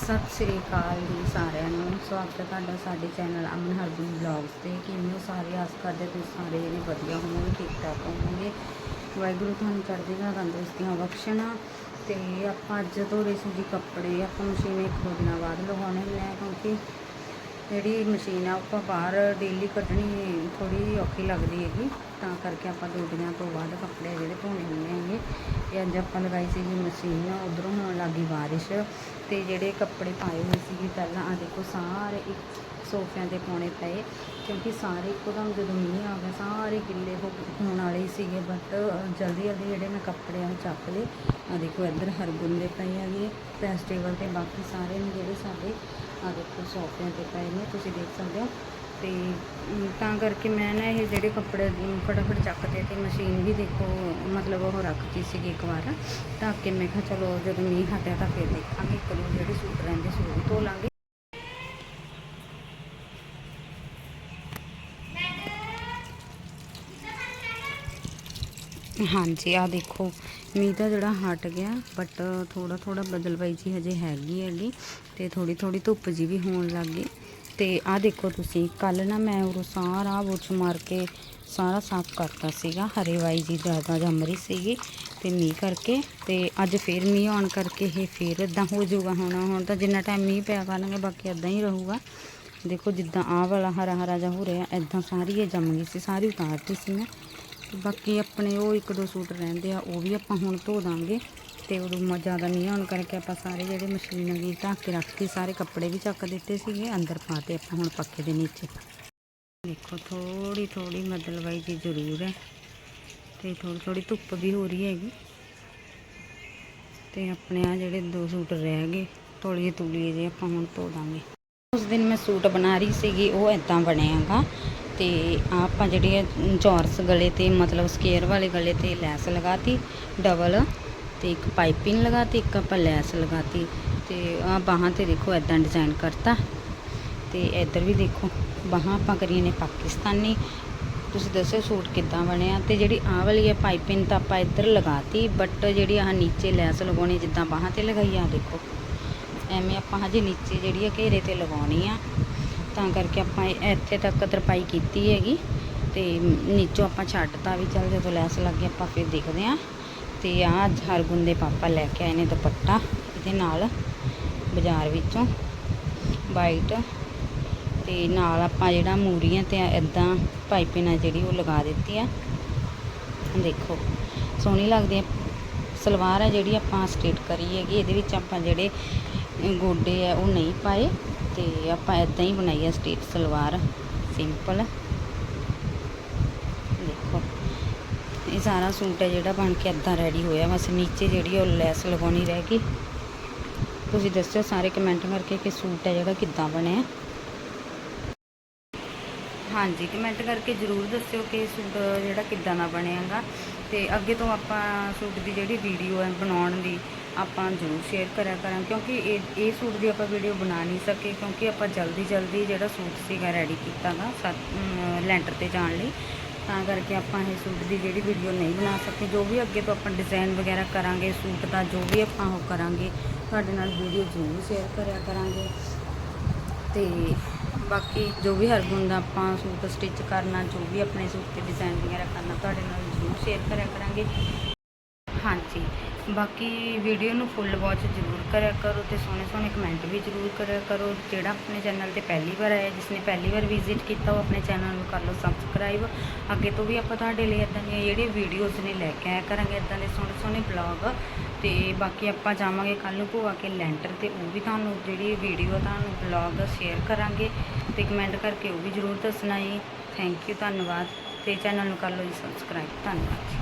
ਸਤਿ ਸ੍ਰੀ ਅਕਾਲ ਜੀ ਸਾਰਿਆਂ ਨੂੰ। ਸਵਾਗਤ ਹੈ ਤੁਹਾਡਾ ਸਾਡੇ ਚੈਨਲ ਅਮਨ ਹਰਬਨ ਬਲੌਗਸ ਤੇ। ਕਿਵੇਂ ਹੋ ਸਾਰੇ? ਆਸ ਕਰਦੇ ਤੁਸੀਂ ਸਾਰੇ ਜਣੇ ਵਧੀਆ ਹੋਵੋਗੇ, ਠੀਕ ਠਾਕ ਹੋਵੋਗੇ। ਵਾਹਿਗੁਰੂ ਤੁਹਾਨੂੰ ਚੜ੍ਹਦੀ ਕਲਾ ਤੰਦਰੁਸਤੀਆਂ ਬਖਸ਼ਣਾ। ਤੇ ਆਪਾਂ ਅੱਜ ਧੋਰੇ ਸੀ ਕੱਪੜੇ ਆਪਾਂ ਮਸ਼ੀਨ ਇੱਕ ਦੋ ਦਿਨਾਂ ਬਾਅਦ ਲਗਾਉਣੇ ਨੇ, ਕਿਉਂਕਿ ਜਿਹੜੀ ਮਸ਼ੀਨ ਆ ਉਹ ਆਪਾਂ ਬਾਹਰ ਡੇਲੀ ਕੱਢਣੀ ਥੋੜੀ ਔਖੀ ਲੱਗਦੀ ਹੈਗੀ। ਤਾਂ ਕਰਕੇ ਆਪਾਂ ਦੋ ਦਿਨਾਂ ਤੋਂ ਬਾਅਦ ਕੱਪੜੇ ਜਿਹੜੇ ਧੋਣੇ ਹੁੰਦੇ ਹੈਗੇ ਇਹ ਅੱਜ ਆਪਾਂ ਲਗਾਈ ਸੀ ਜੀ ਮਸ਼ੀਨ, ਉਧਰੋਂ ਹੋਣ ਲੱਗੀ ਬਾਰਿਸ਼ ਤੇ ਜਿਹੜੇ ਕੱਪੜੇ ਪਾਏ ਹੋਏ ਸੀਗੇ ਪਹਿਲਾਂ ਆ ਦੇਖੋ ਸਾਰੇ ਇੱਕ ਸੋਫਿਆਂ ਤੇ ਪਾਉਣੇ ਪਏ ਕਿਉਂਕਿ ਸਾਰੇ ਇੱਕੋਦਮ ਜਦੋਂ ਮੀਂਹ ਆ ਗਿਆ, ਸਾਰੇ ਗਿੱਲੇ ਹੋ ਹੋਣ ਵਾਲੇ ਸੀਗੇ ਬਟ ਜਲਦੀ ਜਲਦੀ ਜਿਹੜੇ ਮੈਂ ਕੱਪੜੇ ਆ ਉਹ ਚੱਕ ਲਏ ਆ ਦੇਖੋ ਇੱਧਰ ਹਰਗੁਣ ਦੇ ਪਏ ਹੈਗੇ ਫੈਸਟੀਵਲ ਤੇ ਬਾਕੀ ਸਾਰੇ ਨੇ ਜਿਹੜੇ ਸਾਡੇ ਆ ਦੇਖੋ ਸੋਫਿਆਂ ਤੇ ਪਏ ਨੇ, ਤੁਸੀਂ ਦੇਖ ਸਕਦੇ ਹੋ। ਤੇ ਤਾਂ ਕਰਕੇ ਮੈਂ ਨਾ ਇਹ ਜਿਹੜੇ ਕੱਪੜੇ ਫਟਾਫਟ ਚੱਕਦੇ ਤੇ ਮਸ਼ੀਨ ਵੀ ਦੇਖੋ, ਮਤਲਬ ਉਹ ਰੱਖਤੀ ਸੀਗੀ ਇੱਕ ਵਾਰ। ਤਾਂ ਕਿ ਮੈਂ ਕਿਹਾ ਚਲੋ ਜਦੋਂ ਮੀਂਹ ਹਟਿਆ ਤਾਂ ਫਿਰ ਦੇਖਾਂਗੇ, ਇੱਕ ਦੋ ਜਿਹੜੇ ਸੂਟ ਰਹਿੰਦੇ ਸੀ ਉਹ ਧੋ ਲਾਂਗੇ। ਹਾਂਜੀ ਆ ਦੇਖੋ, ਮੀਂਹ ਤਾਂ ਜਿਹੜਾ ਹਟ ਗਿਆ ਬਟ ਥੋੜਾ ਥੋੜਾ ਬਦਲਵਾਈ ਜੀ ਹਜੇ ਹੈਗੀ ਹੈਗੀ ਤੇ ਥੋੜੀ ਥੋੜੀ ਧੁੱਪ ਜੀ ਵੀ ਹੋਣ ਲੱਗ ਗਈ। ਤੇ ਆ ਦੇਖੋ ਤੁਸੀਂ ਕੱਲ ਨਾ ਮੈਂ ਉਹ ਸਾਰਾ ਬੁਰਸ਼ ਮਾਰ ਕੇ ਸਾਰਾ ਸਾਫ਼ ਕਰਤਾ ਸੀਗਾ, ਹਰੇ ਵਾਈ ਜੀ ਜ਼ਿਆਦਾ ਜੰਮ ਰਹੀ ਸੀਗੀ ਤੇ ਮੀਂਹ ਕਰਕੇ ਤੇ ਅੱਜ ਫੇਰ ਮੀਂਹ ਆਉਣ ਕਰਕੇ ਇਹ ਫੇਰ ਇਦਾਂ ਹੋ ਜਾਊਗਾ ਹੁਣ ਹੁਣ ਤਾਂ ਜਿੰਨਾ ਟਾਈਮ ਮੀਂਹ ਪਿਆ ਕਰਨਗੇ ਬਾਕੀ ਇਦਾਂ ਹੀ ਰਹੂਗਾ। ਦੇਖੋ ਜਿੱਦਾਂ ਆਹ ਵਾਲਾ ਹਰਾ ਹਰਾ ਜਿਹਾ ਹੋ ਰਿਹਾ ਇਦਾਂ ਸਾਰੀ ਇਹ ਜੰਮ ਗਈ ਸੀ, ਸਾਰੀ ਉਤਾਰਤੀ ਸੀ ਮੈਂ। ਬਾਕੀ ਆਪਣੇ ਉਹ ਇੱਕ ਦੋ ਸੂਟ ਰਹਿੰਦੇ ਆ, ਉਹ ਵੀ ਆਪਾਂ ਹੁਣ ਧੋ ਦਾਂਗੇ। ਤੇ ਉਦੋਂ ਮ ਜ਼ਿਆਦਾ ਨਹੀਂ ਆਉਣ ਕਰਕੇ ਆਪਾਂ ਸਾਰੇ ਜਿਹੜੇ ਮਸ਼ੀਨ ਅਗੀ ਢੱਕ ਕੇ ਰੱਖਤੀ, ਸਾਰੇ ਕੱਪੜੇ ਵੀ ਚੱਕ ਦਿੱਤੇ ਸੀਗੇ, ਅੰਦਰ ਪਾਤੇ ਆਪਾਂ ਹੁਣ ਪੱਖੇ ਦੇ ਨੀਚੇ। ਦੇਖੋ ਥੋੜੀ ਥੋੜੀ ਮਦਲਵਾਈ ਜੀ ਜ਼ਰੂਰ ਹੈ ਤੇ ਥੋੜੀ ਥੋੜੀ ਧੁੱਪ ਵੀ ਹੋ ਰਹੀ ਹੈਗੀ। ਤੇ ਆਪਣੇ ਆ ਜਿਹੜੇ ਦੋ ਸੂਟ ਰਹਿ ਗਏ, ਤੋਲੀਏ, ਤੁਲੀਏ ਜੇ ਆਪਾਂ ਹੁਣ ਧੋ ਦਾਂਗੇ। ਉਸ ਦਿਨ ਮੈਂ ਸੂਟ ਬਣਾ ਰਹੀ ਸੀਗੀ, ਉਹ ਇਦਾਂ ਬਣਿਆਗਾ ਤੇ ਆਹ ਆਪਾਂ ਜਿਹੜੇ ਚੌਰਸ ਗਲੇ ਤੇ ਮਤਲਬ ਸਕੇਅਰ ਵਾਲੇ ਗਲੇ ਤੇ ਲੈਸ ਲਗਾਤੀ, ਡਬਲ। ਤੇ ਇੱਕ ਪਾਈਪਿੰਗ ਲਗਾਤੀ, ਇੱਕ ਆਪਾਂ ਲੈਸ ਲਗਾਤੀ ਤੇ ਆ ਬਾਹਾਂ ਤੇ ਦੇਖੋ ਇਦਾਂ ਡਿਜ਼ਾਈਨ ਕਰਤਾ ਤੇ ਇੱਧਰ ਵੀ ਦੇਖੋ ਬਾਹਾਂ ਆਪਾਂ ਕਰੀਏ ਨੇ ਪਾਕਿਸਤਾਨੀ। ਤੁਸੀਂ ਦੱਸੋ ਸੂਟ ਕਿੱਦਾਂ ਬਣਿਆ ਤੇ ਜਿਹੜੀ ਆਹ ਵਾਲੀ ਹੈ ਪਾਈਪਿੰਗ ਤਾਂ ਆਪਾਂ ਇੱਧਰ ਲਗਾਤੀ ਬਟ ਜਿਹੜੀ ਆਹ ਨੀਚੇ ਲੈਸ ਲਗਾਉਣੀ ਜਿੱਦਾਂ ਬਾਹਾਂ ਤੇ ਲਗਾਈ ਆ, ਦੇਖੋ। ਐਵੇਂ ਆਪਾਂ ਹਜੇ ਨੀਚੇ ਜਿਹੜੀ ਆ ਘੇਰੇ ਤੇ ਲਗਾਉਣੀ ਆ, ਤਾਂ ਕਰਕੇ ਆਪਾਂ ਇੱਥੇ ਤੱਕ ਤਰਪਾਈ ਕੀਤੀ ਹੈਗੀ ਤੇ ਨੀਚੋਂ ਆਪਾਂ ਛੱਡਤਾ ਵੀ ਚੱਲ ਜਦੋਂ ਲੈਸ ਲੱਗ ਗਈ ਆਪਾਂ ਫਿਰ ਦੇਖਦੇ ਆ। ਤੇ ਆਹ ਅੱਜ ਹਰਗੁਣ ਦੇ ਪਾਪਾ ਲੈ ਕੇ ਆਏ ਨੇ ਦੁਪੱਟਾ, ਇਹਦੇ ਨਾਲ ਬਾਜ਼ਾਰ ਵਿੱਚੋਂ ਵਾਈਟ ਤੇ ਨਾਲ ਆਪਾਂ ਜਿਹੜਾ ਮੂਰੀਆਂ ਤੇ ਇਦਾਂ ਪਾਈਪਿੰਗ ਆ ਜਿਹੜੀ ਉਹ ਲਗਾ ਦਿੱਤੀ ਆ। ਦੇਖੋ, ਸੋਹਣੀ ਲੱਗਦੀ ਹੈ ਸਲਵਾਰ ਆ ਜਿਹੜੀ ਆਪਾਂ ਸਟੇਟ ਕਰੀ ਹੈਗੀ, ਇਹਦੇ ਵਿੱਚ ਆਪਾਂ ਜਿਹੜੇ ਗੋਡੇ ਆ ਉਹ ਨਹੀਂ ਪਾਏ ਤੇ ਆਪਾਂ ਇਦਾਂ ਹੀ ਬਣਾਈ ਆ ਸਟੇਟ ਸਲਵਾਰ ਸਿੰਪਲ ਦੇਖੋ ਇਹ ਸਾਰਾ ਸੂਟ ਹੈ ਜਿਹੜਾ ਬਣ ਕੇ ਇਦਾਂ ਰੈਡੀ ਹੋਇਆ। ਬਸ ਨੀਚੇ ਜਿਹੜੀ ਉਹ ਲੈਸ ਲਗਾਉਣੀ ਰਹਿ ਗਈ। ਤੁਸੀਂ ਦੱਸਿਓ ਸਾਰੇ ਕਮੈਂਟ ਕਰਕੇ ਕਿ ਸੂਟ ਹੈ ਜਿਹੜਾ ਕਿੱਦਾਂ ਬਣਿਆ ਹਾਂਜੀ ਕਮੈਂਟ ਕਰਕੇ ਜਰੂਰ ਦੱਸਿਓ ਕਿ ਸੂਟ ਜਿਹੜਾ ਕਿੱਦਾਂ ਦਾ ਬਣਿਆਗਾ ਤੇ ਅੱਗੇ ਤੋਂ ਆਪਾਂ ਸੂਟ ਦੀ ਜਿਹੜੀ ਵੀਡੀਓ ਹੈ ਬਣਾਉਣ ਦੀ ਆਪਾਂ ਜ਼ਰੂਰ ਸ਼ੇਅਰ ਕਰਿਆ ਕਰਾਂ ਕਿਉਂਕਿ ਇਹ ਇਹ ਸੂਟ ਦੀ ਆਪਾਂ ਵੀਡੀਓ ਬਣਾ ਨਹੀਂ ਸਕੇ। ਕਿਉਂਕਿ ਆਪਾਂ ਜਲਦੀ ਜਲਦੀ ਜਿਹੜਾ ਸੂਟ ਸੀਗਾ ਰੈਡੀ ਕੀਤਾਗਾ ਲੈਂਟਰ ਤੇ ਜਾਣ ਲਈ ਤਾਂ ਕਰਕੇ ਆਪਾਂ ਇਹ ਸੂਟ ਦੀ ਜਿਹੜੀ ਵੀਡੀਓ ਨਹੀਂ ਬਣਾ ਸਕੇ। ਜੋ ਵੀ ਅੱਗੇ ਤੋਂ ਆਪਾਂ ਡਿਜ਼ਾਈਨ ਵਗੈਰਾ ਕਰਾਂਗੇ, ਸੂਟ ਦਾ ਜੋ ਵੀ ਆਪਾਂ ਉਹ ਕਰਾਂਗੇ, ਤੁਹਾਡੇ ਨਾਲ ਵੀਡੀਓ ਜ਼ਰੂਰ ਸ਼ੇਅਰ ਕਰਿਆ ਕਰਾਂਗੇ। ਤੇ ਬਾਕੀ ਜੋ ਵੀ ਹਰਗੁਣ ਦਾ ਆਪਾਂ ਸੂਟ ਸਟਿਚ ਕਰਨਾ, ਜੋ ਵੀ ਆਪਣੇ ਸੂਟ ਤੇ ਡਿਜ਼ਾਈਨ ਵਗੈਰਾ ਕਰਨਾ, ਤੁਹਾਡੇ ਨਾਲ ਜ਼ਰੂਰ ਸ਼ੇਅਰ ਕਰਿਆ ਕਰਾਂਗੇ। ਹਾਂਜੀ। ਬਾਕੀ ਵੀਡੀਓ ਨੂੰ ਫੁੱਲ ਵਾਚ ਜ਼ਰੂਰ ਕਰਿਆ ਕਰੋ ਤੇ ਸੋਹਣੇ ਸੋਹਣੇ ਕਮੈਂਟ ਵੀ ਜ਼ਰੂਰ ਕਰਿਆ ਕਰੋ। ਜਿਹੜਾ ਆਪਣੇ ਚੈਨਲ ਤੇ ਪਹਿਲੀ ਵਾਰ ਆਇਆ, ਜਿਸ ਨੇ ਪਹਿਲੀ ਵਾਰ ਵਿਜ਼ਿਟ ਕੀਤਾ, ਉਹ ਆਪਣੇ ਚੈਨਲ ਨੂੰ ਕਰ ਲਓ ਸਬਸਕ੍ਰਾਈਬ ਅੱਗੇ ਤੋਂ ਵੀ ਆਪਾਂ ਤੁਹਾਡੇ ਲਈ ਇਦਾਂ ਦੀਆਂ ਜਿਹੜੀਆਂ ਵੀਡੀਓਜ਼ ਨੇ ਲੈ ਕੇ ਆਇਆ ਕਰਾਂਗੇ ਇਦਾਂ ਦੇ ਸੋਹਣੇ ਸੋਹਣੇ ਬਲੌਗ ਤੇ ਬਾਕੀ ਆਪਾਂ ਜਾਵਾਂਗੇ ਕੱਲ ਨੂੰ ਭੂਆ ਕੇ ਲੈਂਟਰ ਤੇ, ਉਹ ਵੀ ਤੁਹਾਨੂੰ ਜਿਹੜੀ ਵੀਡੀਓ ਤੁਹਾਨੂੰ ਬਲੌਗ ਸ਼ੇਅਰ ਕਰਾਂਗੇ। ਤੇ ਕਮੈਂਟ ਕਰਕੇ ਉਹ ਵੀ ਜ਼ਰੂਰ ਦੱਸਣਾ ਜੀ। ਥੈਂਕ ਯੂ ਧੰਨਵਾਦ। ਤੇ ਚੈਨਲ ਨੂੰ ਕਰ ਲਓ ਜੀ ਸਬਸਕ੍ਰਾਈਬ ਧੰਨਵਾਦ ਜੀ।